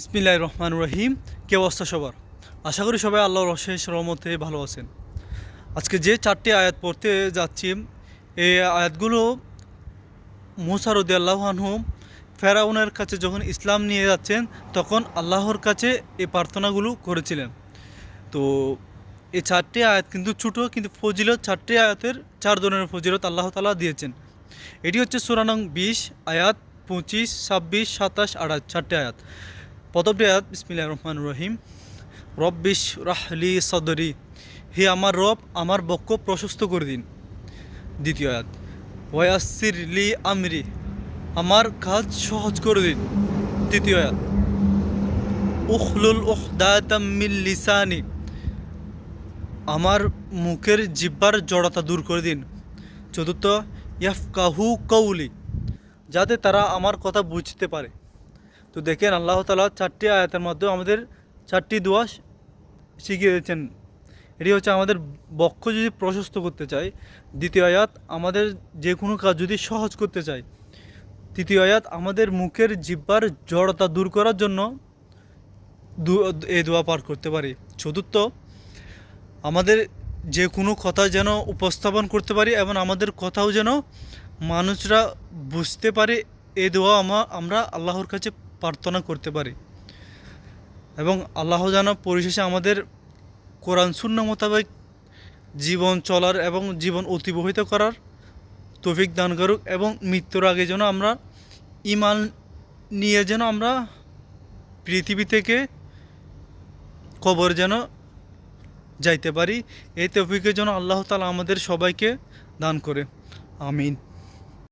ইসমিল্লাহ রহমান রহিম কে অবস্থা সবার? আশা করি সবাই আল্লাহর অশেষ রহমতে ভালো আছেন। আজকে যে চারটি আয়াত পড়তে যাচ্ছি, এই আয়াতগুলো মুসারুদ্দি আল্লাহানহু ফেরাউনের কাছে যখন ইসলাম নিয়ে যাচ্ছেন, তখন আল্লাহর কাছে এই প্রার্থনাগুলো করেছিলেন। তো এই চারটি আয়াত কিন্তু ছোটো, কিন্তু ফজিলত, চারটি আয়াতের চার ধরনের ফজিলত আল্লাহ তালা দিয়েছেন। এটি হচ্ছে সুরানং বিশ, আয়াত পঁচিশ, ছাব্বিশ, সাতাশ, আঠাশ, চারটি আয়াত। প্রথমটি আয়াত বিসমিল্লাহ রহমান রহিম রব্বিশ রাহলি সদরি। হে আমার রব, আমার বক্ষ প্রশস্ত করে দিন। দ্বিতীয় আয়াত। ওয়াসির লি আমরি। আমার কাজ সহজ করে দিন। তৃতীয় আয়াত। উখলুল মিল লিসানি। আমার মুখের জিব্বার জড়তা দূর করে দিন। চতুর্থ, ইয়াফকাহু কৌলি যাতে তারা আমার কথা বুঝতে পারে। তো দেখেন আল্লাহ তালা চারটি আয়াতের মধ্যে আমাদের চারটি দোয়া শিখিয়ে দিয়েছেন। এটি হচ্ছে আমাদের বক্ষ যদি প্রশস্ত করতে চাই দ্বিতীয় আয়াত আমাদের যে কোনো কাজ যদি সহজ করতে চাই তৃতীয় আয়াত আমাদের মুখের জিব্বার জড়তা দূর করার জন্য এই দোয়া পার করতে পারি। চতুর্থ, আমাদের যে কোনো কথা যেন উপস্থাপন করতে পারি এবং আমাদের কথাও যেন মানুষরা বুঝতে পারে, এ দোয়া আমা আমরা আল্লাহর কাছে প্রার্থনা করতে পারি। এবং আল্লাহ যেন পরিশেষে আমাদের কোরআন শূন্য মোতাবেক জীবন চলার এবং জীবন অতিবাহিত করার তৌফিক দান করুক এবং মৃত্যুর আগে যেন আমরা ইমান নিয়ে যেন আমরা পৃথিবী থেকে কবর যেন যাইতে পারি, এই তৌফিকের জন্য আল্লাহ তালা আমাদের সবাইকে দান করে। আমিন।